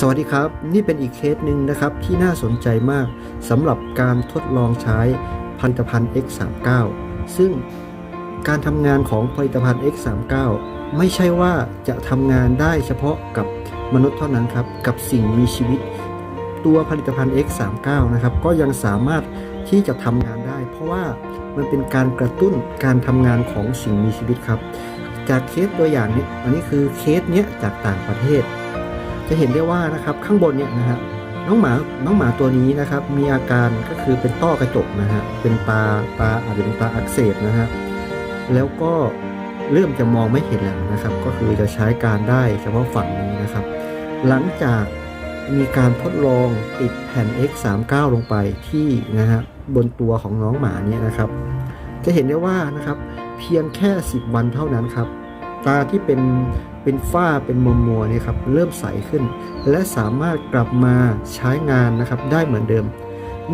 สวัสดีครับ นี่เป็นอีกเคสหนึ่งนะครับที่น่าสนใจมากสำหรับการทดลองใช้ผลิตภัณฑ์ X39 ซึ่งการทำงานของผลิตภัณฑ์ X39 ไม่ใช่ว่าจะทำงานได้เฉพาะกับมนุษย์เท่านั้นครับ กับสิ่งมีชีวิต ตัวผลิตภัณฑ์ X39 นะครับก็ยังสามารถที่จะทำงานได้ เพราะว่ามันเป็นการกระตุ้นการทำงานของสิ่งมีชีวิตครับ จากเคสตัวอย่างนี้อันนี้คือเคสเนี้ยจากต่างประเทศ จะเห็นได้ว่านะครับข้างบนเนี่ยนะฮะน้องหมาน้องหมาตัวนี้นะครับ มีอาการก็คือเป็นต้อกระจกนะฮะเป็นตาตาอาจจะเป็นตาอักเสบนะฮะแล้วก็เริ่มจะมองไม่เห็นแล้วนะครับ ก็คือจะใช้การได้เฉพาะฝั่งนี้นะครับ หลังจากมีการทดลองติดแผ่น X39 ลงไปที่นะฮะบนตัวของน้องหมาเนี่ยนะครับ จะเห็นได้ว่านะครับเพียงแค่ 10 วันเท่านั้นครับ ตาที่เป็นเป็นฝ้าเป็นมัวมัวเนี่ยครับเริ่มใสขึ้น และสามารถกลับมาใช้งานนะครับได้เหมือนเดิม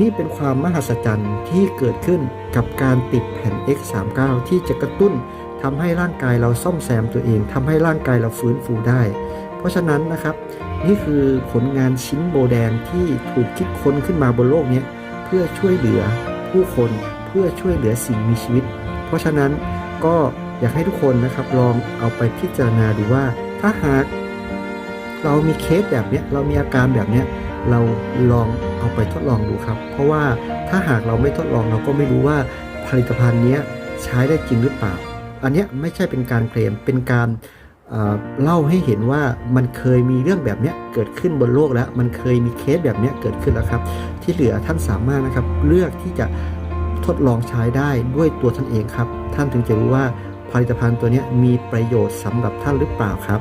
นี่เป็นความมหัศจรรย์ที่เกิดขึ้นกับการติดแผ่น X39 ที่จะกระตุ้นทำให้ร่างกายเราซ่อมแซมตัวเองทำให้ร่างกายเราฟื้นฟูได้ เพราะฉะนั้นนะครับ นี่คือผลงานชิ้นโบแดงที่ถูกคิดค้นขึ้นมาบนโลกนี้เพื่อช่วยเหลือผู้คนเพื่อช่วยเหลือสิ่งมีชีวิต เพราะฉะนั้นก็ อยากให้ทุกคนนะครับลองเอาไปพิจารณาดูว่า ถ้าหากเรามีเคสแบบนี้เรามีอาการแบบนี้เราลองเอาไปทดลองดูครับ เพราะว่าถ้าหากเราไม่ทดลองเราก็ไม่รู้ว่าผลิตภัณฑ์นี้ใช้ได้จริงหรือเปล่า อันนี้ไม่ใช่เป็นการเคลมเป็นการเเล่าให้เห็นว่ามันเคยมีเรื่องแบบนี้เกิดขึ้นบนโลกแล้ว มันเคยมีเคสแบบนี้เกิดขึ้นแล้วครับ ที่เหลือท่านสามารถนะครับ เลือกที่จะทดลองใช้ได้ด้วยตัวท่านเองครับ ท่านถึงจะรู้ว่า ผลิตภัณฑ์ตัวนี้มีประโยชน์สำหรับท่านหรือเปล่าครับ